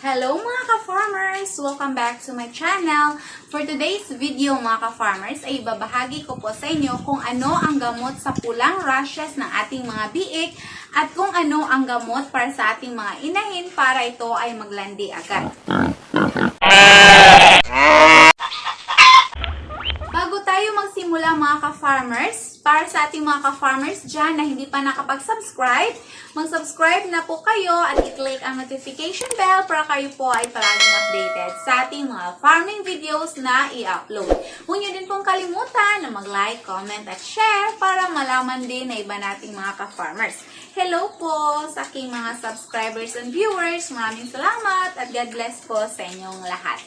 Hello mga ka-farmers! Welcome back to my channel. For today's video mga ka-farmers ay babahagi ko po sa inyo kung ano ang gamot sa pulang rashes ng ating mga biik at kung ano ang gamot para sa ating mga inahin para ito ay maglandi agad. Bago tayo magsimula mga ka-farmers, para sa ating mga ka-farmers dyan na hindi pa nakapag-subscribe, mag-subscribe na po kayo at i-click ang notification bell para kayo po ay palaging updated sa ating mga farming videos na i-upload. Huwag niyo din pong kalimutan na mag-like, comment at share para malaman din na iba nating mga ka-farmers. Hello po sa aking mga subscribers and viewers. Maraming salamat at God bless po sa inyong lahat.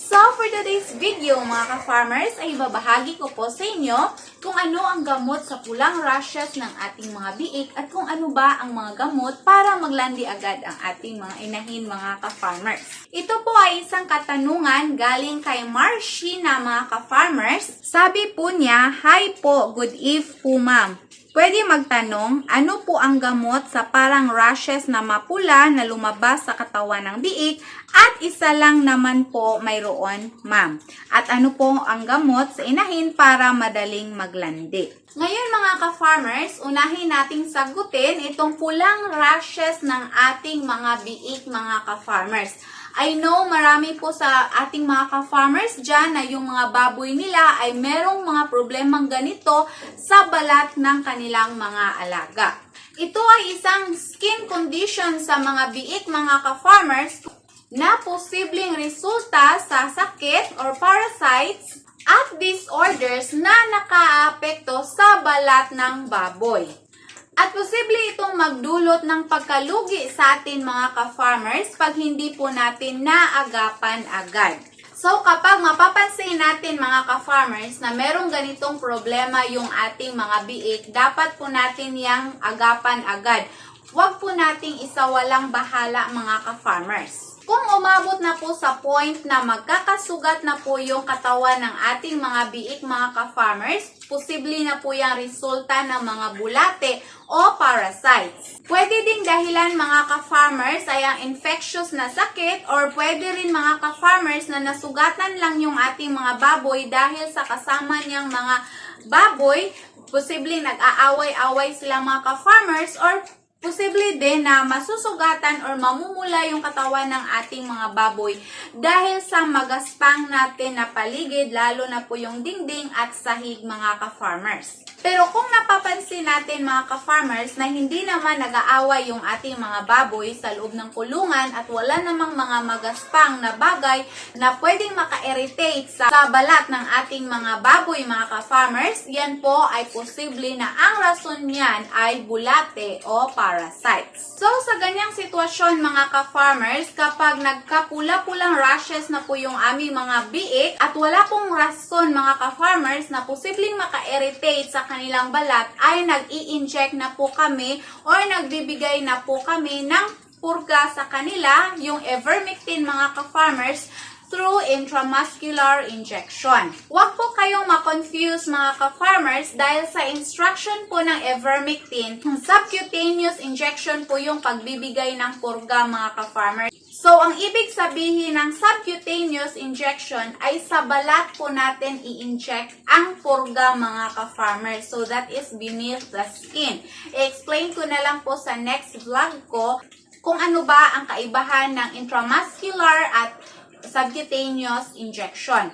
So, for today's video, mga ka-farmers, ay babahagi ko po sa inyo kung ano ang gamot sa pulang rashes ng ating mga biik at kung ano ba ang mga gamot para maglandi agad ang ating mga inahin, mga ka-farmers. Ito po ay isang katanungan galing kay Marshi na mga ka-farmers. Sabi po niya, Hi po, good eve po ma'am. Pwede magtanong, ano po ang gamot sa parang rashes na mapula na lumabas sa katawan ng biik at isa lang naman po mayroon, ma'am. At ano po ang gamot sa inahin para madaling maglandi. Ngayon mga ka-farmers, unahin nating sagutin itong pulang rashes ng ating mga biik mga ka-farmers. I know marami po sa ating mga ka-farmers dyan na yung mga baboy nila ay merong mga problemang ganito sa balat ng kanilang mga alaga. Ito ay isang skin condition sa mga biik mga ka-farmers na posibleng resulta sa sakit or parasites at disorders na nakaapekto sa balat ng baboy. At posible itong magdulot ng pagkalugi sa atin mga ka-farmers pag hindi po natin naagapan agad. So kapag mapapansin natin mga ka-farmers na merong ganitong problema yung ating mga biik, dapat po natin yang agapan agad. Huwag po nating isawalang bahala mga ka-farmers. Kung umabot na po sa point na magkakasugat na po yung katawan ng ating mga biik mga ka-farmers, posible na po yung resulta ng mga bulate o parasites. Pwede ding dahilan mga ka-farmers ay ang infectious na sakit or pwede rin mga ka-farmers na nasugatan lang yung ating mga baboy dahil sa kasama niyang mga baboy, posibleng nag-aaway-away sila mga ka-farmers or Posible din na masusugatan or mamumula yung katawan ng ating mga baboy dahil sa magaspang natin na paligid, lalo na po yung dingding at sahig mga ka-farmers. Pero kung napapansin natin mga ka-farmers na hindi naman nag-aaway yung ating mga baboy sa loob ng kulungan at wala namang mga magaspang na bagay na pwedeng maka-irritate sa, sa balat ng ating mga baboy mga ka-farmers, yan po ay posible na ang rason niyan ay bulate o parasites. So sa ganyang sitwasyon mga ka-farmers, kapag nagkapula-pulang rashes na po yung aming mga biik at wala pong rason mga ka-farmers na posibleng maka-irritate sa kanilang balat ay nag-i-inject na po kami or nagbibigay na po kami ng purga sa kanila, yung Evermectin mga ka-farmers, through intramuscular injection. Huwag po kayong ma-confuse mga ka-farmers dahil sa instruction po ng Evermectin, subcutaneous injection po yung pagbibigay ng purga mga ka-farmers. So, ang ibig sabihin ng subcutaneous injection ay sa balat po natin i-inject ang purga mga ka-farmers. So, that is beneath the skin. I-explain ko na lang po sa next vlog ko kung ano ba ang kaibahan ng intramuscular at subcutaneous injection.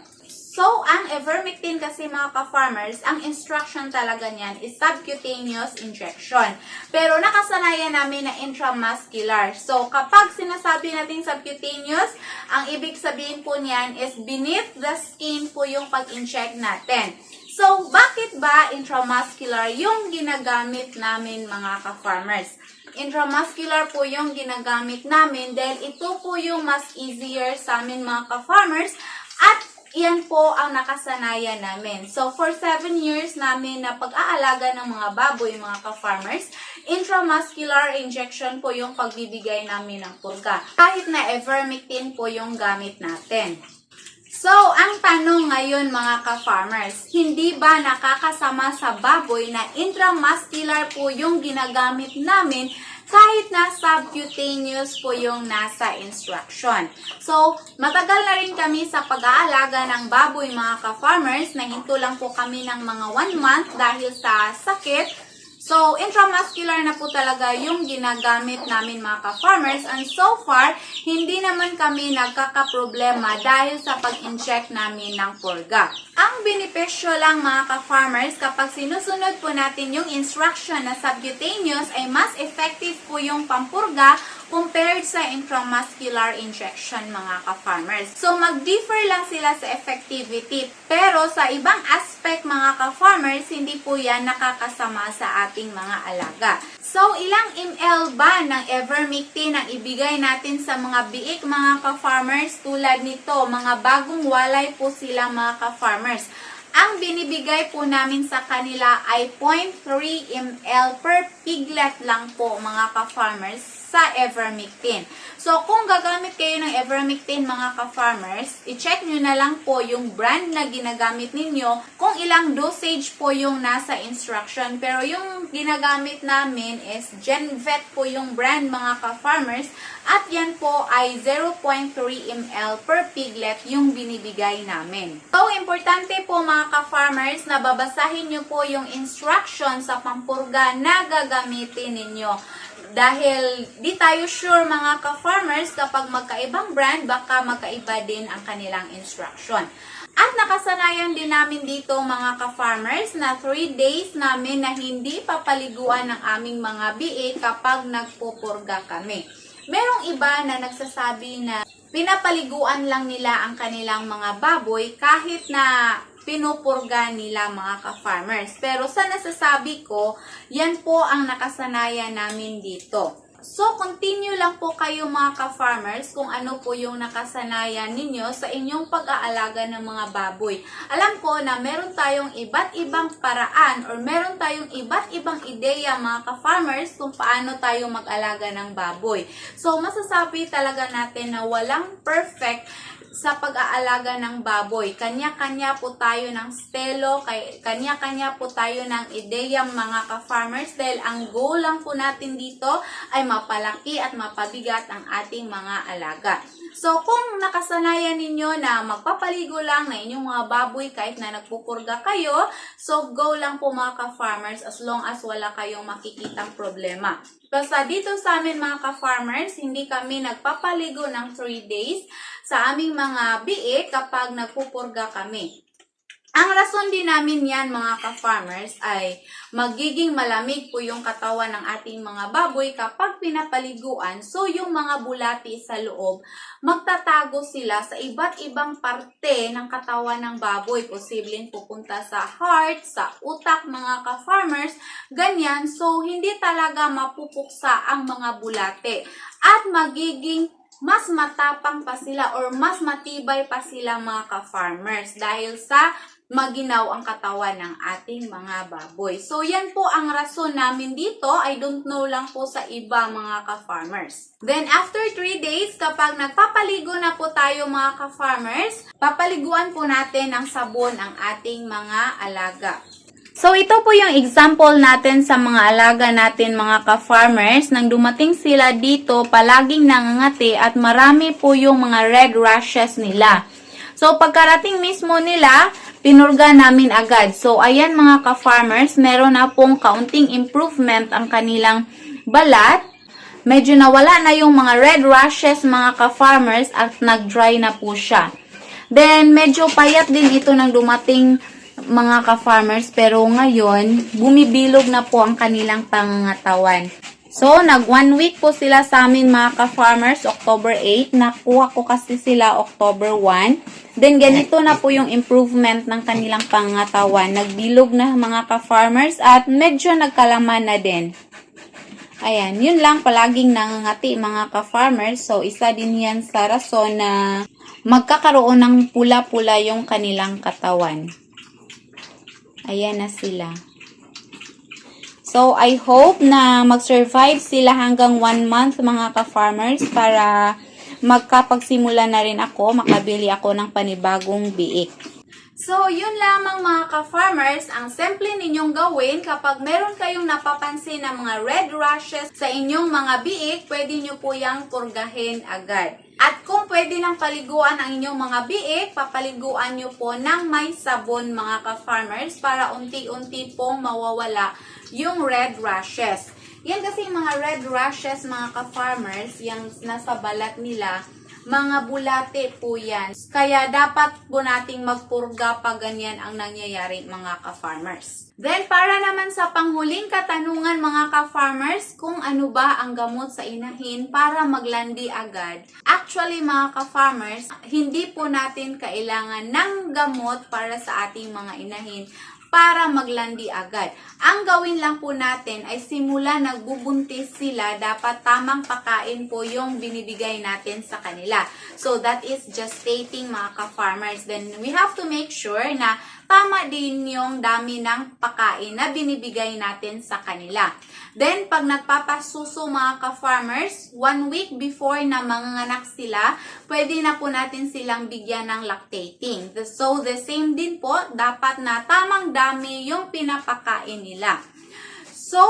So, ang Evermectin kasi mga ka-farmers, ang instruction talaga niyan is subcutaneous injection. Pero nakasanayan namin na intramuscular. So, kapag sinasabi natin subcutaneous, ang ibig sabihin po niyan is beneath the skin po yung pag-inject natin. So, bakit ba intramuscular yung ginagamit namin mga ka-farmers? Intramuscular po yung ginagamit namin dahil ito po yung mas easier sa amin mga ka-farmers at Iyan po ang nakasanayan namin. So, for 7 years namin na pag-aalaga ng mga baboy, mga ka-farmers, intramuscular injection po yung pagbibigay namin ng purga. Kahit na Evermectin po yung gamit natin. So, ang tanong ngayon mga ka-farmers, hindi ba nakakasama sa baboy na intramuscular po yung ginagamit namin kahit na subcutaneous po yung nasa instruction. So, matagal na rin kami sa pag-aalaga ng baboy mga ka-farmers. Nahinto lang po kami ng mga 1 month dahil sa sakit. So, intramuscular na po talaga yung ginagamit namin mga ka-farmers. And so far, hindi naman kami nagkakaproblema dahil sa pag-inject namin ng purga. Ang benepisyo lang mga ka-farmers, kapag sinusunod po natin yung instruction na subcutaneous, ay mas effective po yung pampurga compared sa intramuscular injection mga ka-farmers. So, mag-differ lang sila sa effectivity. Pero sa ibang aspect mga ka-farmers, hindi po yan nakakasama sa ating mga alaga. So, ilang ml ba ng Evermectin ang ibigay natin sa mga biik mga ka-farmers tulad nito? Mga bagong walay po sila mga ka-farmers. Ang binibigay po namin sa kanila ay 0.3 ml per piglet lang po mga ka-farmers sa Evermectin. So, kung gagamit kayo ng Evermectin mga ka-farmers, i-check nyo na lang po yung brand na ginagamit ninyo kung ilang dosage po yung nasa instruction. Pero yung ginagamit namin is Genvet po yung brand mga ka-farmers at yan po ay 0.3 ml per piglet yung binibigay namin. So, importante po mga ka-farmers na babasahin nyo po yung instruction sa pampurga na gagamitin ninyo. Dahil di tayo sure mga ka-farmers kapag magkaibang brand, baka magkaiba din ang kanilang instruction. At nakasanayan din namin dito mga ka-farmers na 3 days namin na hindi papaliguan ng aming mga biik kapag nagpupurga kami. Merong iba na nagsasabi na pinapaliguan lang nila ang kanilang mga baboy kahit na pinupurga nila mga ka-farmers. Pero sa nasasabi ko, yan po ang nakasanayan namin dito. So, continue lang po kayo mga ka-farmers kung ano po yung nakasanayan ninyo sa inyong pag-aalaga ng mga baboy. Alam ko na meron tayong iba't ibang paraan or meron tayong iba't ibang ideya mga ka-farmers kung paano tayo mag-alaga ng baboy. So, masasabi talaga natin na walang perfect sa pag-aalaga ng baboy. Kanya-kanya po tayo ng stelo, kanya-kanya po tayo ng ideyang mga ka-farmers dahil ang goal lang po natin dito ay mapalaki at mapabigat ang ating mga alaga. So, kung nakasanayan ninyo na magpapaligo lang na inyong mga baboy kahit na nagpupurga kayo, so go lang po mga ka-farmers as long as wala kayong makikitang problema. Basta dito sa amin mga ka-farmers, hindi kami nagpapaligo ng 3 days sa aming mga biik kapag nagpupurga kami. Ang rason din namin yan mga ka-farmers ay magiging malamig po yung katawan ng ating mga baboy kapag pinapaliguan. So yung mga bulati sa loob, magtatago sila sa iba't ibang parte ng katawan ng baboy. Posibleng pupunta sa heart, sa utak mga ka-farmers, ganyan. So hindi talaga mapupuksa ang mga bulate. At magiging mas matapang pa sila or mas matibay pa sila mga ka-farmers dahil sa maginaw ang katawan ng ating mga baboy. So, yan po ang rason namin dito. I don't know lang po sa iba mga ka-farmers. Then, after 3 days, kapag nagpapaligo na po tayo mga ka-farmers, papaliguan po natin ng sabon ang ating mga alaga. So, ito po yung example natin sa mga alaga natin, mga ka-farmers. Nang dumating sila dito, palaging nangangati at marami po yung mga red rashes nila. So, pagkarating mismo nila, pinurga namin agad. So, ayan mga ka-farmers, meron na pong kaunting improvement ang kanilang balat. Medyo nawala na yung mga red rashes mga ka-farmers at nag-dry na po siya. Then, medyo payat din ito nang dumating mga ka-farmers pero ngayon, bumibilog na po ang kanilang pangangatawan. So, nag one week po sila sa amin mga ka-farmers, October 8. Nakuha ko kasi sila October 1. Then, ganito na po yung improvement ng kanilang pangatawan. Nagbilog na mga ka-farmers at medyo nagkalaman na din. Ayan, yun lang palaging nangangati mga ka-farmers. So, isa din yan sa rason na magkakaroon ng pula-pula yung kanilang katawan. Ayan na sila. So, I hope na mag-survive sila hanggang one month mga ka-farmers para magkapagsimula na rin ako, makabili ako ng panibagong biik. So, yun lamang mga ka-farmers, ang simple ninyong gawin kapag meron kayong napapansin na mga red rashes sa inyong mga biik, pwede nyo po yung purgahin agad. At kung pwede lang paliguan ang inyong mga biik, papaliguan nyo po ng may sabon mga ka-farmers para unti-unti pong mawawala yung red rashes. Yan kasi mga red rashes mga ka-farmers, yung nasa balat nila, mga bulate po yan. Kaya dapat po nating magpurga pag ganyan ang nangyayari mga ka-farmers. Then para naman sa panghuling katanungan mga ka-farmers, kung ano ba ang gamot sa inahin para maglandi agad. Actually mga ka-farmers, hindi po natin kailangan ng gamot para sa ating mga inahin para maglandi agad. Ang gawin lang po natin ay simula nagbubuntis sila, dapat tamang pakain po yung binibigay natin sa kanila. So that is gestating mga ka-farmers. Then we have to make sure na tama din yung dami ng pakain na binibigay natin sa kanila. Then, pag nagpapasuso mga ka-farmers, one week before na manganganak sila, pwede na po natin silang bigyan ng lactating. So, the same din po, dapat na tamang dami yung pinapakain nila. So,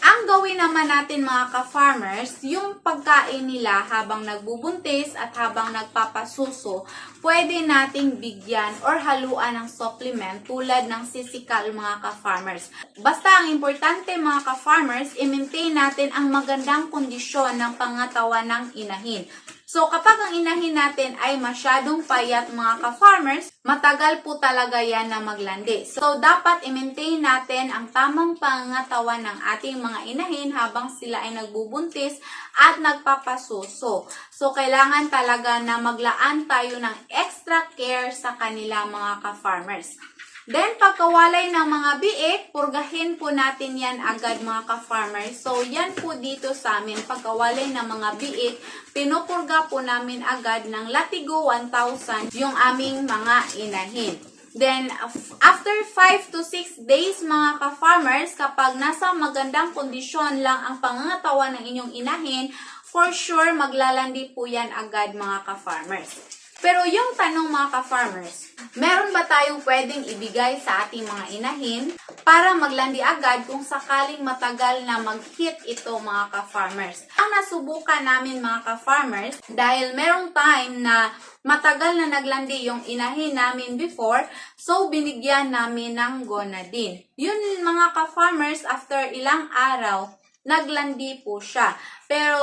ang gawin naman natin mga ka-farmers, yung pagkain nila habang nagbubuntis at habang nagpapasuso, pwede nating bigyan or haluan ng supplement tulad ng sisikal mga ka-farmers. Basta ang importante mga ka-farmers, i-maintain natin ang magandang kondisyon ng pangatawan ng inahin. So, kapag ang inahin natin ay masyadong payat mga ka-farmers, matagal po talaga yan na maglandi. So, dapat i-maintain natin ang tamang pangatawan ng ating mga inahin habang sila ay nagbubuntis at nagpapasuso. So, kailangan talaga na maglaan tayo ng extra care sa kanila mga ka-farmers. Then, pagkawalay ng mga biik, purgahin po natin yan agad mga ka-farmers. So, yan po dito sa amin. Pagkawalay ng mga biik, pinupurga po namin agad ng Latigo 1000 yung aming mga inahin. Then, af- after 5 to 6 days mga ka-farmers, kapag nasa magandang kondisyon lang ang pangangatawan ng inyong inahin, for sure maglalandi po yan agad mga ka-farmers. Pero yung tanong mga ka-farmers, meron ba tayong pwedeng ibigay sa ating mga inahin para maglandi agad kung sakaling matagal na mag-hit ito mga ka-farmers? Ang nasubukan namin mga ka-farmers, dahil merong time na matagal na naglandi yung inahin namin before, so binigyan namin ng gonadin. Yun mga ka-farmers, after ilang araw, naglandi po siya. Pero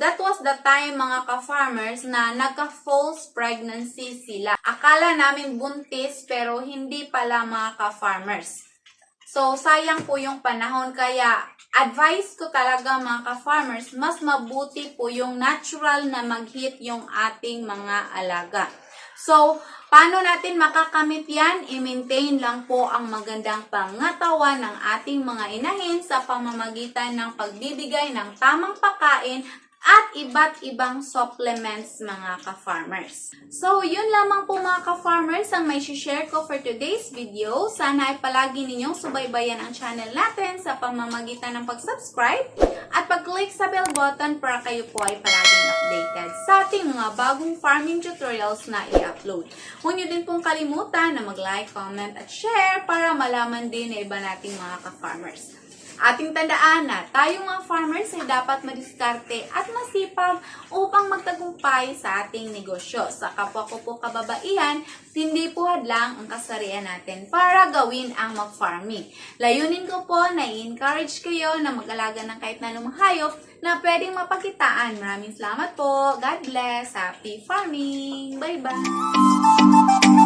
that was the time mga ka-farmers na nagka-false pregnancy sila. Akala namin buntis pero hindi pala mga ka-farmers. So, sayang po yung panahon. Kaya, advice ko talaga mga ka-farmers, mas mabuti po yung natural na mag-hit yung ating mga alaga. So, paano natin makakamit yan? I-maintain lang po ang magandang pangatawan ng ating mga inahin sa pamamagitan ng pagbibigay ng tamang pagkain at iba't ibang supplements mga ka-farmers. So, yun lamang po mga ka-farmers ang may share ko for today's video. Sana ay palagi ninyong subaybayan ang channel natin sa pamamagitan ng pag-subscribe at pag-click sa bell button para kayo po ay palaging updated sa ating mga bagong farming tutorials na i-upload. Huwag niyo din pong kalimutan na mag-like, comment at share para malaman din na iba nating mga ka-farmers. Ating tandaan na tayong mga farmers ay dapat madiskarte at masipag upang magtagumpay sa ating negosyo. Sa kapwa ko po kababaihan, hindi po hadlang ang kasarian natin para gawin ang mag-farming. Layunin ko po na i-encourage kayo na mag-alaga ng kahit na anumang hayop na pwedeng mapakitaan. Maraming salamat po. God bless. Happy farming. Bye-bye.